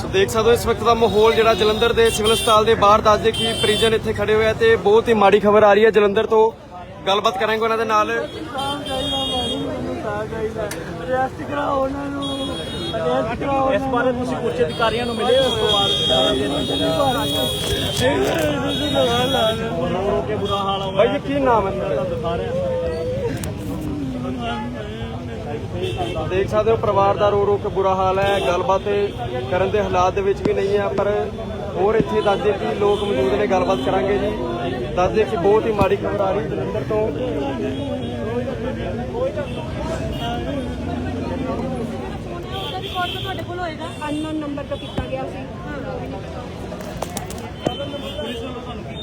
ਸੋ ਦੇਖ ਸਕਦੇ ਹੋ ਇਸ ਵਕਤ ਦਾ ਮਾਹੌਲ ਜਿਹੜਾ ਜਲੰਧਰ ਦੇ ਸਿਵਲ ਹਸਪਤਾਲ ਦੇ ਬਾਹਰ ਦੱਸਦੇ ਕਿ ਪਰਿਜਨ ਇੱਥੇ ਖੜੇ ਹੋਏ ਆ ਤੇ ਬਹੁਤ ਹੀ ਮਾੜੀ ਖਬਰ ਆ ਰਹੀ ਹੈ ਜਲੰਧਰ ਤੋਂ। ਗੱਲਬਾਤ ਕਰਾਂਗੇ ਉਹਨਾਂ ਦੇ ਨਾਲ। ਇਸ ਬਾਰੇ ਤੁਸੀਂ ਉੱਚ ਅਧਿਕਾਰੀਆਂ ਨੂੰ ਮਿਲੇ ਉਸ ਤੋਂ ਬਾਅਦ? ਕੇ ਬੁਰਾ ਹਾਲ ਹੋ ਬਾਈ ਜੀ ਕੀ ਨਾਮ ਹੈ? ਤੁਹਾਡਾ? ਦਿਖਾ ਰਿਹਾ। ਦੇਖ ਸਕਦੇ ਹੋ ਪਰਿਵਾਰ ਦਾ ਰੋ ਰੋ ਕੇ ਬੁਰਾ ਹਾਲ ਹੈ ਗੱਲਬਾਤ ਕਰਨ ਦੇ ਹਾਲਾਤ ਦੇ ਵਿੱਚ ਵੀ ਨਹੀਂ ਹੈ ਪਰ ਹੋਰ ਇੱਥੇ ਦੱਸਦੇ ਕਿ ਲੋਕ ਮੌਜੂਦ ਨੇ ਗੱਲਬਾਤ ਕਰਾਂਗੇ ਜੀ। ਦੱਸਦੇ ਕਿ ਬਹੁਤ ਹੀ ਮਾੜੀ ਖਬਰ ਆ ਰਹੀ ਜਲੰਧਰ ਤੋਂ। ਰਿਕਾਰਡ ਤੁਹਾਡੇ ਕੋਲ ਹੋਏਗਾ ਅਨਨੋਨ ਨੰਬਰ ਤੋਂ ਕੀਤਾ ਗਿਆ ਸੀ।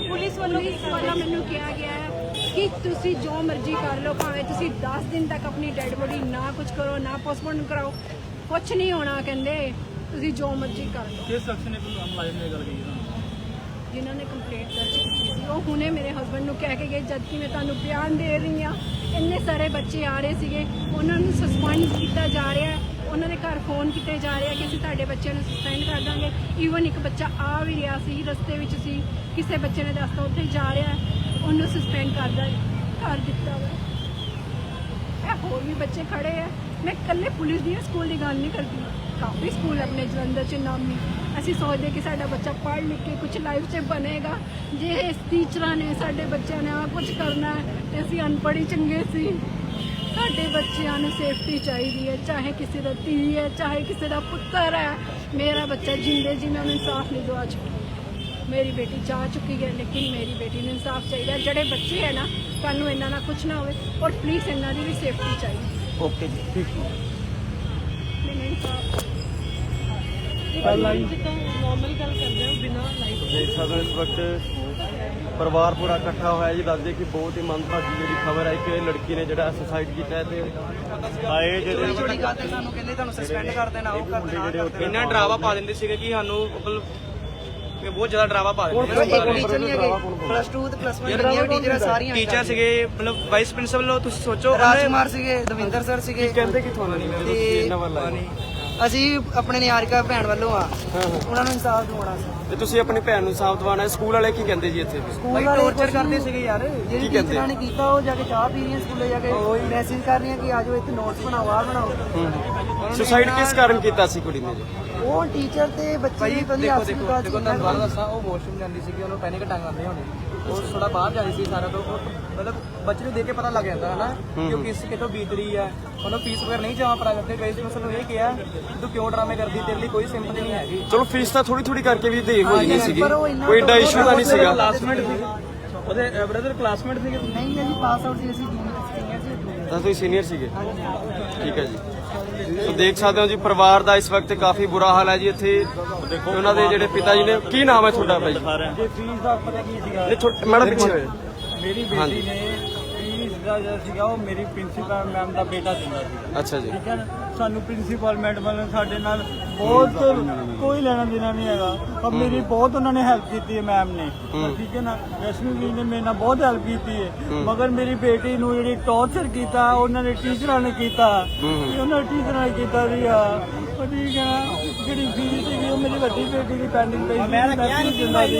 ਪੁਲਿਸ ਵੱਲੋਂ ਕੀ ਪੁਲਿਸ ਵੱਲੋਂ ਮੈਨੂੰ ਕਿਹਾ ਗਿਆ ਹੈ। ਕਿ ਤੁਸੀਂ ਜੋ ਮਰਜ਼ੀ ਕਰ ਲਓ ਭਾਵੇਂ ਤੁਸੀਂ 10 ਦਿਨ ਤੱਕ ਆਪਣੀ ਡੈਡ ਬੋਡੀ ਨਾ ਕੁਝ ਕਰੋ ਨਾ ਪੋਸਟਮਾਰਟਮ ਕਰਾਓ ਕੁਝ ਨਹੀਂ ਹੋਣਾ ਕਹਿੰਦੇ। ਤੁਸੀਂ ਜੋ ਮਰਜ਼ੀ ਕਰ ਲਓ। ਕਿਸ ਸ਼ਖਸ ਨੇ ਮੁਲਾਜ਼ਮ ਨੇ ਗੱਲ ਕੀਤੀ ਤੁਹਾਨੂੰ ਜਿਨ੍ਹਾਂ ਨੇ ਕੰਪਲੇਂਟ ਦਰਜ ਕੀਤੀ ਸੀ ਉਹ ਹੁਣੇ ਮੇਰੇ ਹਸਬੰਡ ਨੂੰ ਕਹਿ ਕੇ ਗਏ ਜਦ ਕਿ ਮੈਂ ਤੁਹਾਨੂੰ ਬਿਆਨ ਦੇ ਰਹੀ ਹਾਂ ਇੰਨੇ ਸਾਰੇ ਬੱਚੇ ਆ ਰਹੇ ਸੀਗੇ ਉਹਨਾਂ ਨੂੰ ਸਸਪੈਂਡ ਕੀਤਾ ਜਾ ਰਿਹਾ ਹੈ ਉਹਨਾਂ ਦੇ ਘਰ ਫੋਨ ਕੀਤੇ ਜਾ ਰਹੇ ਆ ਕਿ ਅਸੀਂ ਤੁਹਾਡੇ ਬੱਚਿਆਂ ਨੂੰ ਸਸਪੈਂਡ ਕਰ ਦਾਂਗੇ। ਈਵਨ ਇੱਕ ਬੱਚਾ ਆ ਵੀ ਰਿਹਾ ਸੀ ਰਸਤੇ ਵਿੱਚ ਸੀ ਕਿਸੇ ਬੱਚੇ ਨੇ ਦੱਸਤਾ ਉੱਥੇ ਜਾ ਰਿਹਾ ਹੈ, ਉਹਨੂੰ ਸਸਪੈਂਡ ਕਰਦਾ ਕਰ ਦਿੱਤਾ ਵਾ ਇਹ ਹੋਰ ਵੀ ਬੱਚੇ ਖੜੇ ਆ ਮੈਂ ਇਕੱਲੇ ਪੁਲਿਸ ਦੀ ਸਕੂਲ ਦੀ ਗੱਲ ਨਹੀਂ ਕਰਦੀ ਕਾਫੀ ਸਕੂਲ ਆਪਣੇ ਜਲੰਧਰ ਚ ਨਾਮੀ ਅਸੀਂ ਸੋਚਦੇ ਕਿ ਸਾਡਾ ਬੱਚਾ ਪੜ੍ਹ ਲਿਖ ਕੇ ਕੁਝ ਲਾਈਫ 'ਚ ਬਣੇਗਾ ਜੇ ਇਸ ਟੀਚਰਾਂ ਨੇ ਸਾਡੇ ਬੱਚਿਆਂ ਨੇ ਆ ਕੁਝ ਕਰਨਾ ਹੈ ਤੇ ਅਸੀਂ ਅਨਪੜ੍ਹ ਹੀ ਚੰਗੇ ਸੀ ਸਾਡੇ ਬੱਚਿਆਂ ਨੂੰ ਸੇਫਟੀ ਚਾਹੀਦੀ ਹੈ ਚਾਹੇ ਕਿਸੇ ਦਾ ਧੀ ਹੈ ਚਾਹੇ ਕਿਸੇ ਦਾ ਪੁੱਤਰ ਹੈ ਮੇਰਾ ਬੱਚਾ ਜਿੰਦੇ ਜੀ ਮੈਂ ਉਹਨੂੰ ਇਨਸਾਫ ਨਹੀਂ ਦਵਾ ਚੁੱਕੀ ਮੇਰੀ ਬੇਟੀ ਜਾ ਚੁੱਕੀ ਹੈ ਲੇਕਿਨ ਮੇਰੀ ਬੇਟੀ ਨੂੰ ਇਨਸਾਫ ਚਾਹੀਦਾ। ਜਿਹੜੇ ਬੱਚੇ ਹੈ ਨਾ ਕੱਲ ਨੂੰ ਇਹਨਾਂ ਨਾਲ ਕੁਝ ਨਾ ਹੋਵੇ ਔਰ ਪਲੀਜ਼ ਇਹਨਾਂ ਦੀ ਵੀ ਸੇਫਟੀ ਚਾਹੀਦੀ ਓਕੇ ਜੀ ਠੀਕ ਮੈਨੂੰ ਇਨਸਾਫ ਪਹਿਲਾਂ ਹੀ ਨਾਰਮਲ ਗੱਲ ਕਰਦੇ ਹਾਂ ਬਿਨਾਂ ਲਾਈਵ ਦੇਖ ਸਕਦੇ ਇਸ ਵਕਤ ਪਰਿਵਾਰ ਪੂਰਾ ਇਕੱਠਾ ਹੋਇਆ ਜੀ ਦੱਸਦੇ ਕਿ ਬਹੁਤ ਹੀ ਮੰਦਭਾਗੀ ਜਿਹੜੀ ਖਬਰ ਹੈ ਕਿ ਇਹ ਲੜਕੀ ਨੇ ਜਿਹੜਾ ਸੁਸਾਈਡ ਕੀਤਾ ਹੈ ਤੇ ਆਏ ਜਿਹੜੇ ਛੋਟੀ ਗੱਲ ਤੇ ਸਾਨੂੰ ਕਹਿੰਦੇ ਤੁਹਾਨੂੰ ਸਸਪੈਂਡ ਕਰ ਦੇਣਾ ਉਹ ਕਰ ਦੇਣਾ ਇੰਨਾ ਡਰਾਵਾ ਪਾ ਦਿੰਦੇ ਸੀਗੇ ਕਿ ਸਾਨੂੰ ਮਤਲਬ ਕਿ ਬਹੁਤ ਜ਼ਿਆਦਾ ਡਰਾਵਾ ਪਾ ਦਿੰਦੇ ਇੱਕ ਟੀਚਰ ਨਹੀਂ ਹੈਗੇ ਪਲੱਸ 2 ਤੇ ਪਲੱਸ 1 ਦੀਆਂ ਟੀਚਰਾਂ ਸਾਰੀਆਂ ਟੀਚਰ ਸੀਗੇ ਮਤਲਬ ਵਾਈਸ ਪ੍ਰਿੰਸੀਪਲ ਤੁਸੀਂ ਸੋਚੋ ਰਾਜਕੁਮਾਰ ਸੀਗੇ ਦਵਿੰਦਰ ਸਰ ਸੀਗੇ। ਕਹਿੰਦੇ ਕਿ ਤੁਹਾਨੂੰ ਨਹੀਂ ਤੇ ਇਹਨਾਂ ਵੱਲ ਆਏ। ਅਸੀਂ ਆਪਣੇ ਨਿਆਰਿਕਾ ਭੈਣ ਵੱਲੋਂ ਆ। ਉਹਨਾਂ ਨੂੰ ਇਨਸਾਫ ਦਿਵਾਉਣਾ ਸੀ। ਤੇ ਤੁਸੀਂ ਆਪਣੀ ਭੈਣ ਨੂੰ ਸਾਫ਼ ਦਵਾਣਾ ਹੈ। ਸਕੂਲ ਵਾਲੇ ਕੀ ਕਹਿੰਦੇ ਜੀ ਇੱਥੇ? ਸਕੂਲ ਵਾਲੇ ਟੌਰਚਰ ਕਰਦੇ ਸੀਗੇ ਯਾਰ। ਜਿਹੜੀ ਕਹਿੰਦੇ? ਟੀਚਰਾਂ ਨੇ ਕੀਤਾ ਉਹ ਜਾ ਕੇ ਚਾਹ ਪੀ ਰਹੀਆਂ ਸਕੂਲੇ ਜਾ ਕੇ ਮੈਸੇਜ ਕਰ ਰਹੀਆਂ ਕਿ ਆਜੋ ਇੱਥੇ ਨੋਟਸ ਬਣਾਓ ਆ ਬਣਾਓ। ਸੁਸਾਈਡ ਕਿਸ ਕਾਰਨ ਕੀਤਾ ਸੀ ਕੁੜੀ ਨੇ ਜੀ? ਉਹ ਟੀਚਰ ਤੇ ਬੱਚੇ ਦੀ ਪਹਿਲੀ ਆਪਸੀ ਵਿਕਾਸ ਦੇਖੋ ਤੁਹਾਨੂੰ ਦੱਸਾਂ ਉਹ ਵਾਸ਼ਰੂਮ ਜਾਂਦੀ ਸੀਗੀ ਉਹਨੂੰ ਪੈਨਿਕ ਅਟੈਕ ਆਉਂਦੇ ਹੋਣੇ। ਉਹ ਥੋੜਾ ਬਾਹਰ ਜਾ ਰਹੀ ਸੀ ਸਾਰਾ ਤੋਂ ਉਹ ਮਤਲਬ ਬੱਚੇ ਨੂੰ ਦੇਖ ਕੇ ਪਤਾ ਲੱਗ ਜਾਂਦਾ ਹੈ ਨਾ ਕਿ ਉਹ ਕਿਸ ਕਿਤੋਂ ਬੀਤ ਰਹੀ ਹੈ ਉਹਨੂੰ ਫੀਸ ਵਗੈਰਾ ਨਹੀਂ ਜਮਾ ਕਰਾ ਕਰਦੇ ਗਏ ਸੀ ਉਸ ਨੂੰ ਇਹ ਕਿਹਾ ਕਿ ਤੂੰ ਕਿਉਂ ਡਰਾਮੇ ਕਰਦੀ ਤੇਰੇ ਲਈ ਕੋਈ ਸਿੰਪਥੀ ਨਹੀਂ ਹੈਗੀ। ਚਲੋ ਫੀਸ ਤਾਂ ਥੋੜੀ ਥੋੜੀ ਕਰਕੇ ਵੀ ਦੇ ਹੋ ਜਾਣੀ ਸੀਗੀ। ਪਰ ਉਹ ਇੰਨਾ ਕੋਈ ਏਡਾ ਇਸ਼ੂ ਤਾਂ ਨਹੀਂ ਸੀਗਾ। ਕਲਾਸਮੇਟ ਸੀ ਉਹਦੇ ਬ੍ਰਦਰ ਕਲਾਸਮੇਟ ਸੀਗੇ? ਨਹੀਂ ਨਹੀਂ ਪਾਸ ਆਊਟ ਸੀ ਅਸੀਂ ਤਾਂ ਤੁਸੀਂ ਸੀਨੀਅਰ ਸੀਗੇ? ਠੀਕ ਹੈ ਜੀ। ਸੋ ਦੇਖ ਸਕਦੇ ਹੋ ਜੀ ਪਰਿਵਾਰ ਦਾ ਇਸ ਵਕਤ ਕਾਫੀ ਬੁਰਾ ਹਾਲ ਹੈ ਜੀ ਇੱਥੇ। ਤੇ ਉਹਨਾਂ ਦੇ ਜਿਹੜੇ ਪਿਤਾ ਜੀ ਨੇ ਕੀ ਨਾਮ ਹੈ ਤੁਹਾਡਾ ਭਾਈ? ਦਿਖਾ ਜੇ ਫੀਸ ਦਾ ਪਤਾ ਕੀ ਸੀਗਾ? ਨਹੀਂ ਮੈਡਮ ਪਿੱਛੇ ਮੇਰੀ। ਬੇਟੀ ਨੇ ਦਾ ਜਿਹੜਾ ਸੀਗਾ ਉਹ ਮੇਰੀ ਪ੍ਰਿੰਸੀਪਲ ਮੈਮ ਦਾ ਬੇਟਾ ਦਿੰਦਾ ਸੀ ਅੱਛਾ ਜੀ। ਠੀਕ ਹੈ ਨਾ? ਸਾਨੂੰ ਪ੍ਰਿੰਸੀਪਲ ਮੈਡਮ ਨੇ ਸਾਡੇ ਨਾਲ ਬਹੁਤ ਕੋਈ ਲੈਣਾ ਦੇਣਾ ਨਹੀਂ। ਹੈਗਾ। ਪਰ ਮੇਰੀ ਬਹੁਤ ਉਹਨਾਂ ਨੇ ਹੈਲਪ ਕੀਤੀ ਹੈ ਮੈਮ ਨੇ। ਠੀਕ ਹੈ ਨਾ ਰਸ਼ਮੀ ਵੀ ਨੇ ਮੇਰੇ ਨਾਲ ਬਹੁਤ ਹੈਲਪ ਕੀਤੀ ਹੈ। ਮਗਰ ਮੇਰੀ ਬੇਟੀ ਨੂੰ ਜਿਹੜੀ ਟੌਰਚਰ ਕੀਤਾ ਉਹਨਾਂ ਨੇ ਟੀਚਰਾਂ ਨੇ ਕੀਤਾ। ਇਹ ਉਹਨਾਂ ਟੀਚਰਾਂ ਨੇ ਕੀਤਾ ਸੀ ਆ। ਉਹ ਠੀਕ ਹੈ ਨਾ ਜਿਹੜੀ ਫੀਸ ਸੀਗੀ ਉਹ ਮੇਰੀ ਵੱਡੀ ਬੇਟੀ ਦੀ ਪੈਂਡਿੰਗ ਪਈ ਸੀ ਮੈਂ ਫੀਸ ਦਿੰਦਾ ਸੀ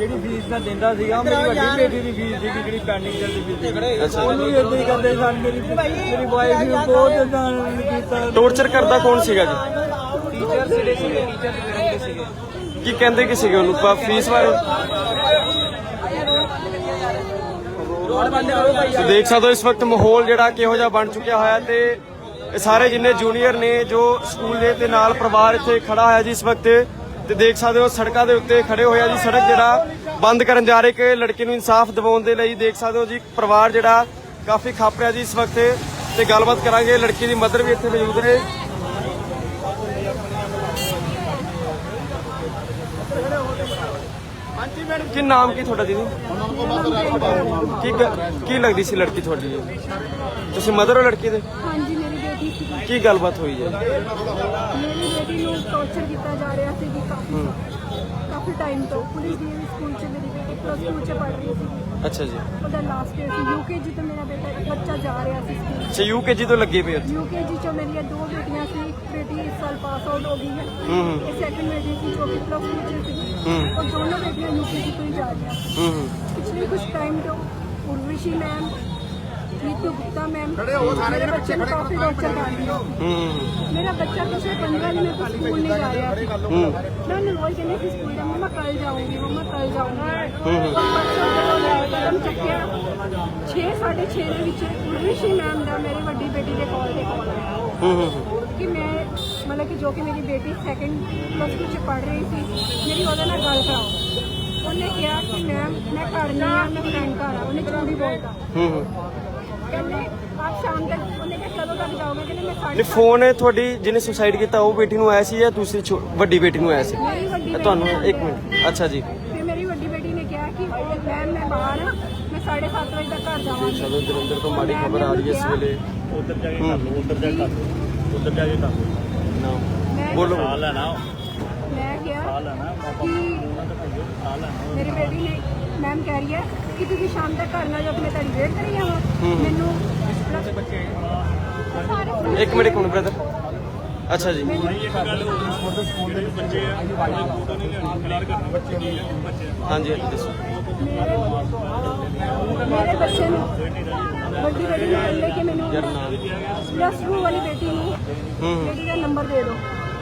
ਜਿਹੜੀ ਫੀਸ ਮੈਂ ਦਿੰਦਾ ਸੀਗਾ ਉਹ ਮੇਰੀ ਵੱਡੀ ਬੇਟੀ ਦੀ ਫੀਸ ਸੀਗੀ ਜਿਹੜੀ ਪੈਂਡਿੰਗ ਚੱਲਦੀ ਪਈ ਸੀ ਉਹਨੂੰ ਵੀ ਏਦਾਂ ਹੀ ਕਰਦੇ ਸਨ ਮੇਰੀ ਮੇਰੀ ਵਾਈਫ ਨੂੰ ਬਹੁਤ ਏਦਾਂ ਕੀਤਾ। ਟੌਰਚਰ ਕਰਦਾ ਕੌਣ ਸੀਗਾ ਜੀ? ਟੀਚਰ ਜਿਹੜੇ ਸੀਗੇ ਟੀਚਰ ਜਿਹੜੇ ਸੀਗੇ। ਕੀ ਕਹਿੰਦੇ ਕਿ ਸੀਗੇ ਉਹਨੂੰ? ਪਾ- ਫੀਸ ਬਾਰੇ? ਸੋ ਦੇਖ ਸਕਦੇ ਹੋ ਇਸ ਵਕਤ ਮਾਹੌਲ ਜਿਹੜਾ ਕਿਹੋ ਜਿਹਾ ਬਣ ਚੁੱਕਿਆ ਹੋਇਆ ਤੇ ਇਹ ਸਾਰੇ ਜਿੰਨੇ ਜੂਨੀਅਰ ਨੇ ਜੋ ਸਕੂਲ ਦੇ ਤੇ ਨਾਲ ਪਰਿਵਾਰ ਇੱਥੇ ਖੜਾ ਹੋਇਆ ਜੀ ਇਸ ਵਕਤ ਤੇ ਦੇਖ ਸਕਦੇ ਹੋ ਸੜਕਾਂ ਦੇ ਉੱਤੇ ਖੜੇ ਹੋਇਆ ਜੀ। ਸੜਕ ਜਿਹੜਾ ਬੰਦ ਕਰਨ ਜਾ ਰਹੇ ਕਿ ਲੜਕੀ ਨੂੰ ਇਨਸਾਫ ਦਿਵਾਉਣ ਦੇ ਲਈ ਦੇਖ ਸਕਦੇ ਹੋ ਜੀ। ਪਰਿਵਾਰ ਜਿਹੜਾ ਕਾਫੀ ਖੱਪ ਰਿਹਾ ਜੀ ਇਸ ਵਕਤ ਤੇ ਗੱਲਬਾਤ ਕਰਾਂਗੇ। ਲੜਕੀ ਦੀ ਮਦਰ ਵੀ ਇੱਥੇ ਮੌਜੂਦ ਨੇ। ਹਾਂਜੀ ਮੈਡਮ ਕੀ ਨਾਮ ਕੀ ਤੁਹਾਡਾ ਦੀਦੀ ਕੀ ਕੀ ਲੱਗਦੀ ਸੀ ਲੜਕੀ ਤੁਹਾਡੀ? ਜੀ? ਤੁਸੀਂ ਮਦਰ ਹੋ ਲੜਕੀ ਦੇ? ਹਾਂਜੀ ਮੇਰੀ ਬੇਟੀ ਸੀ। ਕੀ ਗੱਲਬਾਤ ਹੋਈ ਹੈ? ਨੂੰ ਟੌਰਚਰ ਕੀਤਾ ਜਾ ਰਿਹਾ ਸੀ ਜੀ ਕਾਫੀ ਟਾਈਮ ਤੋਂ। ਪੁਲਿਸ ਦੀ ਸਕੂਲ ਚ ਮੇਰੀ ਬੇਟੀ ਪਲੱਸ 2 ਚ ਪੜ੍ਹ ਰਹੀ ਸੀ। ਅੱਛਾ ਜੀ। ਉਹਦਾ ਲਾਸਟ ਈਅਰ ਸੀ। ਯੂਕੇਜੀ ਤੋਂ ਮੇਰਾ ਬੇਟਾ ਬੱਚਾ ਜਾ ਰਿਹਾ ਸੀ ਸਕੂਲ ਅੱਛਾ ਯੂਕੇਜੀ ਤੋਂ ਲੱਗੇ ਪਏ ਹੋ ਯੂਕੇਜੀ ਚ ਮੇਰੀਆਂ ਦੋ ਬੇਟੀਆਂ ਸੀ। ਇੱਕ ਬੇਟੀ ਇਸ ਸਾਲ ਪਾਸ ਆਊਟ ਹੋ ਗਈ ਹੈ। ਹੂੰ ਹੂੰ। ਇਹ ਸੈਕੰਡ ਬੇਟੀ ਸੀ ਜੋ ਕਿ ਪਲੱਸ 2 ਚ ਸੀ। ਹੂੰ। ਉਹ ਦੋਨੋਂ ਬੇਟੀਆਂ ਯੂਕੇਜੀ ਤੋਂ ਹੀ ਜਾ ਰਹੀਆਂ। ਪਿਛਲੇ ਕੁਝ ਟਾਈਮ ਤੋਂ ਉਰਵਿਸ਼ੀ ਮੈਮ नीतू गुप्ता मैम मेरा बच्चे को काफ़ी टॉर्चर कर दिया मेरा बच्चा तो पिछले पंद्रह दिन तक स्कूल नहीं जा रहा हम्म। मैं अनुरोध करने की स्कूल में मैं कल जाऊँगी मैं कल जाऊँगी। हम्म, हम्म। छह साढ़े छे उर्वशी मैम का मेरी वीडी बेटी के कॉल से कॉल आया। कि मैं मतलब कि जो कि मेरी बेटी सेकंड प्लस टू च पढ़ रही थी मेरी ओहदे गल कराओ उन्हें कहा कि मैम मैं घर नहीं आ मैं फ्रेंड घर आ उन्हें चूड़ी बोलता ਹੀ ਹੂੰ ਹੂੰ ਕਹਿੰਦੇ ਆਪ ਸ਼ਾਮ ਤੱਕ ਉਹਨੇ ਕਿਹਾ ਕਦੋਂ ਤੱਕ ਜਾਓਗੇ? ਕਹਿੰਦੇ ਮੈਂ ਨਹੀਂ ਫੋਨ ਹੈ ਤੁਹਾਡੀ ਜਿਹਨੇ ਸੁਸਾਈਡ ਕੀਤਾ ਉਹ ਬੇਟੀ ਨੂੰ ਆਇਆ ਸੀ ਜਾਂ ਦੂਸਰੀ ਛੋ- ਵੱਡੀ ਬੇਟੀ ਨੂੰ ਆਇਆ ਸੀ? ਮੇਰੀ ਵੱਡੀ ਇਹ ਤੁਹਾਨੂੰ ਬੇਟੀ ਇੱਕ ਮਿੰਟ। ਅੱਛਾ ਜੀ। ਫਿਰ ਮੇਰੀ ਵੱਡੀ ਬੇਟੀ ਨੇ ਕਿਹਾ ਕਿ ਮੈਮ ਮੈਂ ਬਾਹਰ ਆ ਮੈਂ 7:30 ਵਜੇ ਤੱਕ ਘਰ ਜਾਵਾਂਗੀ। ਚਲੋ ਜਲੰਧਰ ਤੋਂ ਮਾੜੀ ਖਬਰ ਆ ਰਹੀ ਹੈ ਇਸ ਵੇਲੇ। ਉਧਰ ਜਾ ਕੇ ਕਰ ਲਓ ਉਧਰ ਜਾ ਕੇ ਕਰ ਲਓ ਉਧਰ ਜਾ ਕੇ ਕਰ ਲਓ ਨਾ। ਮੈਂ ਬੋਲੋ। ਆ ਲੈਣਾ ਮੈਂ ਕਿਹਾ ਆ ਲੈਣਾ ਕਿ ਆ ਲੈਣਾ ਮੇਰੀ ਬੇਟੀ ਨੇ ਮੈਮ ਕਹਿ ਰਹੀ ਹੈ ਕਿ ਤੁਸੀਂ ਸ਼ਾਮ ਤੱਕ ਘਰ ਨਾ ਜਾਓ ਕਿ ਮੈਂ ਤੁਹਾਡੀ ਵੇਟ ਕਰੀ ਜਾਵਾਂ। ਮੈਨੂੰ ਸਾਰੇ ਇੱਕ ਮਿੰਟ ਇੱਕ ਮਿੰਟ ਬ੍ਰਦਰ ਅੱਛਾ ਜੀ। ਇੱਕ ਗੱਲ ਹੋਰ ਜਿਹੜੇ ਬੱਚੇ ਆ ਉਹਨਾਂ ਨੇ ਕਲੀਅਰ ਕਰਨਾ ਬੱਚੇ ਕੀ ਆ ਬੱਚੇ ਹਾਂਜੀ ਹਾਂਜੀ ਦੱਸੋ। ਮੇਰੇ ਮੇਰੇ ਬੱਚੇ ਨੂੰ ਵੱਡੀ ਬੇਟੀ ਨੂੰ ਕਹਿੰਦੇ ਕਿ ਮੈਨੂੰ ਯਾਰ ਨਾ ਪਲੱਸ 2 ਵਾਲੀ ਬੇਟੀ ਨੂੰ ਬੇਟੀ ਦਾ ਨੰਬਰ ਦੇ ਦਿਓ।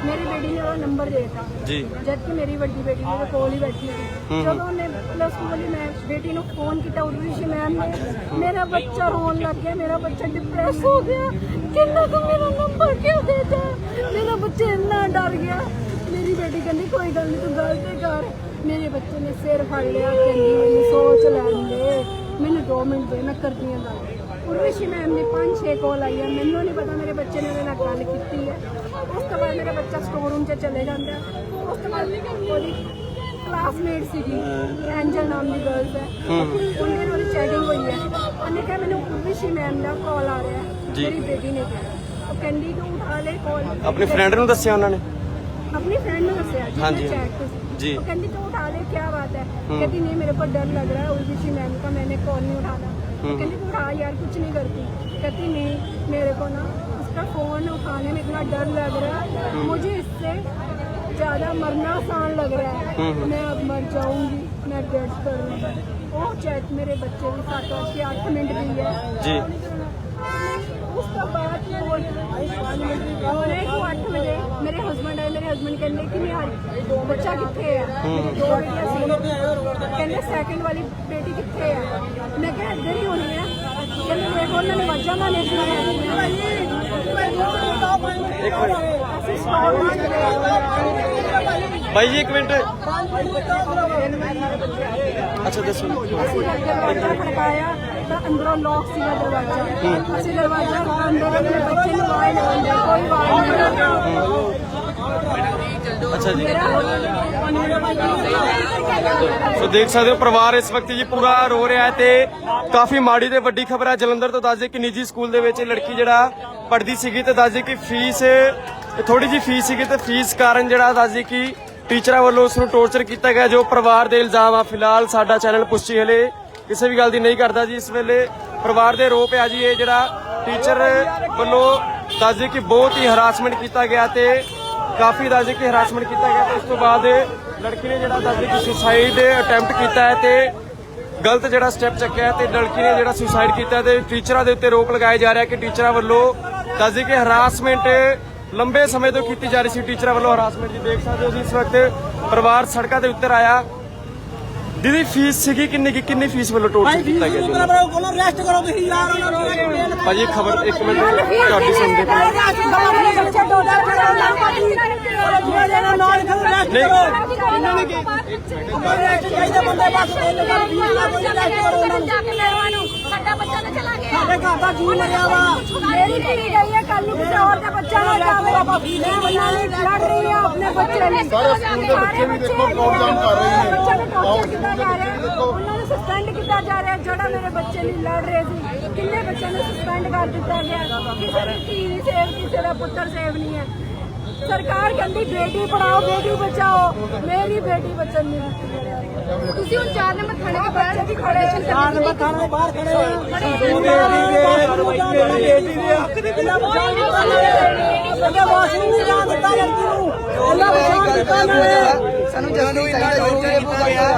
ਮੇਰੀ ਬੇਟੀ ਨੇ ਉਹ ਨੰਬਰ ਦਿੱਤਾ। ਜੀ। ਜਦ ਕਿ ਮੇਰੀ ਵੱਡੀ ਬੇਟੀ ਮੇਰੇ ਕੋਲ ਹੀ ਬੈਠੀ ਸੀ। ਜਦੋਂ ਉਹਨੇ ਪਲੱਸ 2 ਵਾਲੀ ਮੈਂ ਬੇਟੀ ਨੂੰ ਫੋਨ ਕੀਤਾ ਉਰਵਿਸ਼ ਮੈਮ ਨੇ ਮੇਰਾ ਬੱਚਾ ਰੋਣ ਲੱਗ ਗਿਆ ਮੇਰਾ ਬੱਚਾ ਡਿਪਰੈਸ ਹੋ ਗਿਆ। ਕਿੰਨਾ ਤੂੰ ਮੇਰਾ ਨੰਬਰ ਕਿਉਂ ਦੇਤਾ? ਮੇਰਾ ਬੱਚਾ ਇੰਨਾ ਡਰ ਗਿਆ। ਮੇਰੀ ਬੇਟੀ ਕਹਿੰਦੀ ਕੋਈ ਗੱਲ ਨਹੀਂ ਤੂੰ ਗੱਲ ਤੇ ਕਰ। ਮੇਰੇ ਬੱਚੇ ਨੇ ਸਿਰ ਫੜ ਲਿਆ ਕਹਿੰਦੀ ਮੈਨੂੰ ਸੋਚ ਲੈਣ ਦੇ। ਮੈਨੂੰ 2 ਮਿੰਟ ਦੇ ਮੈਂ ਕਰਦੀ ਹਾਂ ਗੱਲ। ਉਰਵਿਸ਼ੀ ਮੈਮ ਨੇ ਪੰਜ ਛੇ ਕਾਲ ਆਈ ਹੈ ਮੈਨੂੰ ਨਹੀਂ ਪਤਾ ਮੇਰੇ ਬੱਚੇ ਨੇ ਉਹਦੇ ਨਾਲ ਗੱਲ ਕੀਤੀ ਹੈ ਉਸ ਤੋਂ ਬਾਅਦ ਮੇਰਾ ਬੱਚਾ ਸਟੋਰ ਰੂਮ 'ਚ ਚਲੇ ਜਾਂਦਾ ਹੈ। ਉਸ ਤੋਂ ਬਾਅਦ ਉਹਦੀ ਕਲਾਸਮੇਟ ਸੀਗੀ ਐਂਜਲ ਨਾਮ ਦੀ ਗਰਲਸ ਹੈ ਉਹਨੇ ਨਾਲ ਚੈਟਿੰਗ ਹੋਈ ਹੈ ਉਹਨੇ ਕਿਹਾ ਮੈਨੂੰ ਉਰਵਿਸ਼ੀ ਮੈਮ ਦਾ ਕਾਲ ਆ ਰਿਹਾ ਹੈ ਜੀ। ਮੇਰੀ ਬੇਟੀ ਨੇ ਕਿਹਾ ਉਹ ਕਹਿੰਦੀ ਤੂੰ ਉਠਾ ਲੈ ਕਾਲ ਆਪਣੇ ਫਰੈਂਡ ਨੂੰ ਦੱਸਿਆ ਉਹਨਾਂ ਨੇ अपनी फ्रेंड ने दसिया जी हाँ जी, मैं हाँ चैट पे जी। वो कहती तू उठा ले क्या बात है कहती नहीं मेरे को डर लग रहा है उर्वशी मैम का मैंने कॉल नहीं उठाना हम्म। कहती बुढ़ा हाँ यार कुछ नहीं करती। कहती नहीं मेरे को ना उसका फ़ोन उठाने में इतना डर लग रहा है। हम्म। मुझे इससे ज़्यादा मरना आसान लग रहा है। हम्म। मैं अब मर जाऊँगी। मैं डेड करूँगा वो चैट मेरे बच्चे भी सात आठ आठ मिनट भी है। जी। उसका बाद में वो आठ बजे ਕਿ ਨਹੀਂ ਆ ਬੱਚਾ ਕਿੱਥੇ ਹੈ। ਮੇਰੀ ਦੋ ਬੇਟੀਆਂ ਸੀ। ਕਹਿੰਦੇ ਸੈਕਿੰਡ ਵਾਲੀ ਬੇਟੀ ਕਿੱਥੇ ਮੈਂ ਕਿਹਾ ਇੱਧਰ ਹੀ ਹੋਣੀ ਕਹਿੰਦੇ ਮੇਰੇ ਕੋਲ ਨੇ ਵਾਜਾਂ ਗਏ ਬਾਈ ਜੀ ਇੱਕ ਮਿੰਟ। ਅੱਛਾ ਦੱਸੋ। ਅਸੀਂ ਦਰਵਾਜ਼ਾ ਖੜਕਾਇਆ ਤਾਂ ਅੰਦਰੋਂ ਲੌਕ ਸੀਗਾ ਦਰਵਾਜ਼ਾ। ਅਸੀਂ ਦਰਵਾਜ਼ਾ ਅੰਦਰ ਬੱਚੇ ਨੂੰ ਆਵਾਜ਼ ਲਗਾਉਂਦੇ ਕੋਈ ਆਵਾਜ਼ ਨਹੀਂ ਅੱਛਾ ਜੀ। ਸੋ ਦੇਖ ਸਕਦੇ ਹੋ ਪਰਿਵਾਰ ਇਸ ਵਕਤ ਜੀ ਪੂਰਾ ਰੋ ਰਿਹਾ ਹੈ ਤੇ ਕਾਫੀ ਮਾੜੀ ਤੇ ਵੱਡੀ ਖਬਰ ਹੈ। ਜਲੰਧਰ ਤੋਂ ਦੱਸਦੇ ਕਿ ਨਿੱਜੀ ਸਕੂਲ ਦੇ ਵਿੱਚ ਲੜਕੀ ਜਿਹੜਾ ਪੜ੍ਹਦੀ ਸੀਗੀ ਤੇ ਦੱਸਦੇ ਕਿ ਫੀਸ ਥੋੜੀ ਜੀ ਫੀਸ ਸੀਗੀ ਤੇ ਫੀਸ ਕਾਰਨ ਜਿਹੜਾ ਦੱਸਦੇ ਕਿ ਟੀਚਰਾਂ ਵੱਲੋਂ ਉਸ ਨੂੰ ਟੌਰਚਰ ਕੀਤਾ ਗਿਆ, ਜੋ ਪਰਿਵਾਰ ਦੇ ਇਲਜ਼ਾਮ ਆ। ਫਿਲਹਾਲ ਸਾਡਾ ਚੈਨਲ ਪੁਸ਼ਟੀ ਹਲੇ ਕਿਸੇ ਵੀ ਗੱਲ ਦੀ ਨਹੀਂ ਕਰਦਾ ਜੀ। ਇਸ ਵੇਲੇ ਪਰਿਵਾਰ ਦੇ ਰੋ ਪਿਆ ਜੀ, ਇਹ ਜਿਹੜਾ ਟੀਚਰ ਵੱਲੋਂ ਦੱਸਦੇ ਕਿ ਬਹੁਤ ਹੀ ਹਰਾਸਮੈਂਟ ਕੀਤਾ ਗਿਆ ਤੇ ਕਾਫੀ ਦੱਸਦੇ ਕਿ ਹਰਾਸਮੈਂਟ ਕੀਤਾ ਗਿਆ ਤੇ ਉਸ ਤੋਂ ਬਾਅਦ ਲੜਕੀ ਨੇ ਜਿਹੜਾ ਦੱਸਦੇ ਕਿ ਸੁਸਾਈਡ ਅਟੈਂਪਟ ਕੀਤਾ ਹੈ ਤੇ ਗਲਤ ਜਿਹੜਾ ਸਟੈਪ ਚੱਕਿਆ ਹੈ ਤੇ ਲੜਕੀ ਨੇ ਜਿਹੜਾ ਸੁਸਾਈਡ ਕੀਤਾ ਹੈ ਤੇ ਟੀਚਰਾਂ ਦੇ ਉੱਤੇ ਰੋਕ ਲਗਾਇਆ ਜਾ ਰਿਹਾ ਕਿ ਟੀਚਰਾਂ ਵੱਲੋਂ ਦੱਸਦੇ ਕਿ ਹਰਾਸਮੈਂਟ ਲੰਬੇ ਸਮੇਂ ਤੋਂ ਕੀਤੀ ਜਾ ਰਹੀ ਸੀ। ਟੀਚਰਾਂ ਵੱਲੋਂ ਹਰਾਸਮੈਂਟ ਜੀ ਦੇਖ ਸਕਦੇ ਹੋ ਤੁਸੀਂ, ਇਸ ਵਕਤ ਪਰਿਵਾਰ ਸੜਕਾਂ ਦੇ ਉੱਤੇ ਆਇਆ। ਦੀਦੀ ਫੀਸ ਸੀਗੀ ਕਿੰਨੀ ਕੀ ਕਿੰਨੀ ਫੀਸ ਵੱਲੋਂ ਟੋਟਲ ਕੀਤਾ ਗਿਆ ਜੀ? ਕੋਲੋਂ ਰੈਸਟ ਕਰੋ ਤੁਸੀਂ ਯਾਰ ਉਹਨਾਂ ਨੂੰ ਭਾਜੀ ਖਬਰ ਇੱਕ ਮਿੰਟ ਤੁਹਾਡੀ ਸੁਣਦੇ ਪਏ। ਮੇਰੀ ਕੁੜੀ ਗਈ ਹੈ ਕੱਲ ਨੂੰ ਕਿਸੇ ਹੋਰ ਦਾ ਬੱਚਾ ਨਾ ਜਾਵੇ ਮੈਂ ਉਹਨਾਂ ਲਈ ਲੜ ਰਹੀ ਲਈ ਸਾਰੇ ਸਕੂਲ ਦੇ ਬੱਚੇ ਵੀ ਦੇਖੋ ਪ੍ਰੋਬਲਮ ਕਰ ਰਹੇ ਨੇ। ਬੱਚਾ ਨੂੰ ਟੌਰਚਰ ਕੀਤਾ ਜਾ ਰਿਹਾ। ਹੈ ਉਹਨਾਂ ਨੂੰ ਸਸਪੈਂਡ ਕੀਤਾ ਜਾ ਰਿਹਾ ਹੈ ਜਿਹੜਾ ਮੇਰੇ ਬੱਚੇ ਲਈ ਲੜ ਰਹੇ ਸੀ। ਕਿੰਨੇ ਬੱਚਿਆਂ ਨੂੰ ਸਸਪੈਂਡ ਕਰ ਦਿੱਤਾ ਗਿਆ? ਕਿਸੇ ਦੀ ਧੀ ਨਹੀਂ ਸੇਵ ਕਿਸੇ ਦਾ ਪੁੱਤਰ ਸੇਵ ਨਹੀਂ ਹੈ। ਸਰਕਾਰ ਕਹਿੰਦੀ ਬੇਟੀ ਪੜਾਓ ਬੇਟੀ ਬਚਾਓ। ਮੇਰੀ ਬੇਟੀ ਬਚਨ ਨਹੀਂ ਦਿੱਤੀ। ਤੁਸੀਂ ਹੁਣ 4 ਨੰਬਰ ਥਾਣੇ ਦੇ ਬਾਹਰ ਵੀ ਖੜੇ ਹੋ। 4 ਨੰਬਰ ਥਾਣੇ ਦੇ ਬਾਹਰ ਖੜੇ ਹੋ। ਬੇਟੀ ਦੇ ਹੱਕ ਦੀ ਬਿਨਾਂ ਬਚਾਉਣ ਦੀ ਗੱਲ ਹੈ ਉਹਦਾ ਵਾਸ਼ਰੂਮ ਨਹੀਂ ਜਾਣ ਦਿੱਤਾ ਲੜਕੀ ਨੂੰ। ਉਹਦਾ ਬਚਾਉਣ ਦਿੱਤਾ ਨਾਲੇ ਸਾਨੂੰ ਜਸਟਿਸ ਚਾਹੀਦਾ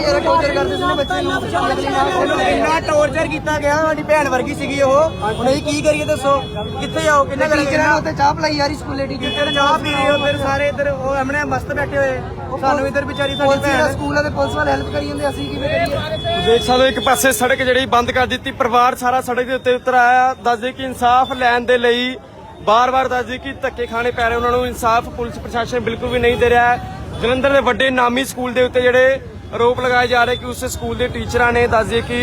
ਜੋ ਕੀਤਾ ਗਿਆ ਇੰਨਾ ਵੀ ਜ਼ਿਆਦਾ ਟੌਰਚਰ ਕਰਦੇ ਸੀ ਨਾ ਬੱਚੇ ਨੂੰ। ਉਹਨੂੰ ਇੰਨਾ ਟੌਰਚਰ ਕੀਤਾ ਗਿਆ ਸਾਡੀ ਭੈਣ ਵਰਗੀ ਸੀਗੀ ਉਹ। ਹੁਣ ਅਸੀਂ ਕੀ ਕਰੀਏ ਦੱਸੋ? ਕਿੱਥੇ ਜਾਓ ਕਿੰਨਾ ਕਰੀਏ ਟੀਚਰਾਂ ਉੱਤੇ ਚਾਹ ਪਲਾਈ ਯਾਰੀ ਸਕੂਲੇ ਟੀਚਰ ਚਾਹ ਪੀ ਰਹੇ ਹੋ ਫਿਰ ਸਾਰੇ ਇੱਧਰ ਉਹ ਹਮਣੇ ਮਸਤ ਬੈਠੇ ਹੋਏ। ਸਾਨੂੰ ਇੱਧਰ ਵਿਚਾਰੀ ਸਾਡੀ ਭੈਣ। ਸਕੂਲ ਦੇ ਪੁਲਿਸ ਵਾਲੇ ਹੈਲਪ ਕਰੀ ਜਾਂਦੇ ਅਸੀਂ ਕਿਵੇਂ ਕਰੀਏ? ਦੇਖ ਸਕਦੇ ਹੋ ਇੱਕ ਪਾਸੇ ਸੜਕ ਜਿਹੜੀ ਬੰਦ ਕਰ ਦਿੱਤੀ ਪਰਿਵਾਰ ਸਾਰਾ ਸੜਕ ਦੇ ਉੱਤੇ ਉਤਰ ਆਇਆ ਦੱਸਦੇ ਕਿ ਇਨਸਾਫ ਲੈਣ ਦੇ ਲਈ ਬਾਰ-ਬਾਰ ਦੱਸਦੇ ਕਿ ਧੱਕੇ ਖਾਣੇ ਪੈ ਰਹੇ ਉਹਨਾਂ ਨੂੰ ਇਨਸਾਫ ਪੁਲਿਸ ਪ੍ਰਸ਼ਾਸਨ ਬਿਲਕੁਲ ਵੀ ਨਹੀਂ ਦੇ ਰਿਹਾ। ਜਲੰਧਰ ਦੇ ਵੱਡੇ ਨਾਮੀ ਸਕੂਲ ਦੇ ਉੱਤੇ ਜਿਹੜੇ ਆਰੋਪ ਲਗਾਏ ਜਾ ਰਹੇ ਕਿ ਉਸ ਸਕੂਲ ਦੇ ਟੀਚਰਾਂ ਨੇ ਦੱਸਦੇ ਕਿ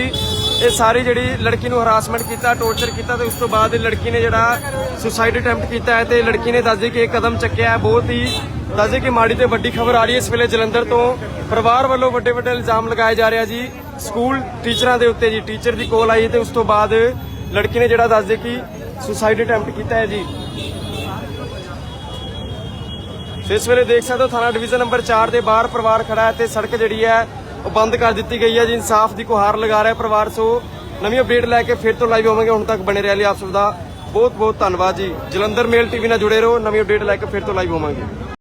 ਇਹ ਸਾਰੀ ਜਿਹੜੀ ਲੜਕੀ ਨੂੰ ਹਰਾਸਮੈਂਟ ਕੀਤਾ ਟੌਰਚਰ ਕੀਤਾ ਤੇ ਉਸ ਤੋਂ ਬਾਅਦ ਲੜਕੀ ਨੇ ਜਿਹੜਾ ਸੁਸਾਈਡ ਅਟੈਂਪਟ ਕੀਤਾ ਹੈ ਤੇ ਲੜਕੀ ਨੇ ਦੱਸਦੇ ਕਿ ਇਹ ਕਦਮ ਚੱਕਿਆ ਹੈ। ਬਹੁਤ ਹੀ ਦੱਸਦੇ ਕਿ ਮਾੜੀ ਤੇ ਵੱਡੀ ਖਬਰ ਆ ਰਹੀ ਹੈ। ਇਸ ਵੇਲੇ ਜਲੰਧਰ ਤੋਂ ਪਰਿਵਾਰ ਵੱਲੋਂ ਵੱਡੇ ਵੱਡੇ ਇਲਜ਼ਾਮ ਲਗਾਏ ਜਾ ਰਿਹਾ ਜੀ। ਸਕੂਲ ਟੀਚਰਾਂ ਦੇ ਉੱਤੇ ਜੀ, ਟੀਚਰ ਦੀ ਕੋਲ ਆਈ ਤੇ ਉਸ ਤੋਂ ਬਾਅਦ ਲੜਕੀ ਨੇ ਜਿਹੜਾ ਦੱਸਦੇ ਕਿ ਸੁਸਾਈਡ ਅਟੈਂਪਟ ਕੀਤਾ ਹੈ ਜੀ। ਸੋ ਇਸ ਵੇਲੇ ਦੇਖ ਸਕਦੇ ਹੋ ਥਾਣਾ ਡਿਵੀਜ਼ਨ ਨੰਬਰ 4 ਦੇ ਬਾਹਰ ਪਰਿਵਾਰ ਖੜਾ ਹੈ ਤੇ ਸੜਕ ਜਿਹੜੀ ਹੈ ਉਹ ਬੰਦ ਕਰ ਦਿੱਤੀ ਗਈ ਹੈ ਜੀ। ਇਨਸਾਫ ਦੀ ਗੁਹਾਰ ਲਗਾ ਰਿਹਾ ਪਰਿਵਾਰ, ਸੋ ਨਵੀਂ ਅਪਡੇਟ ਲੈ ਕੇ ਫਿਰ ਤੋਂ ਲਾਈਵ ਹੋਵਾਂਗੇ। ਹੁਣ ਤੱਕ ਬਣੇ ਰਹਿ ਲਈ ਆਪ ਸਭ ਦਾ ਬਹੁਤ ਬਹੁਤ ਧੰਨਵਾਦ ਜੀ। ਜਲੰਧਰ ਮੇਲ ਟੀਵੀ ਨਾਲ ਜੁੜੇ ਰਹੋ। ਨਵੀਂ ਅਪਡੇਟ ਲੈ ਕੇ ਫਿਰ ਤੋਂ ਲਾਈਵ ਹੋਵਾਂਗੇ।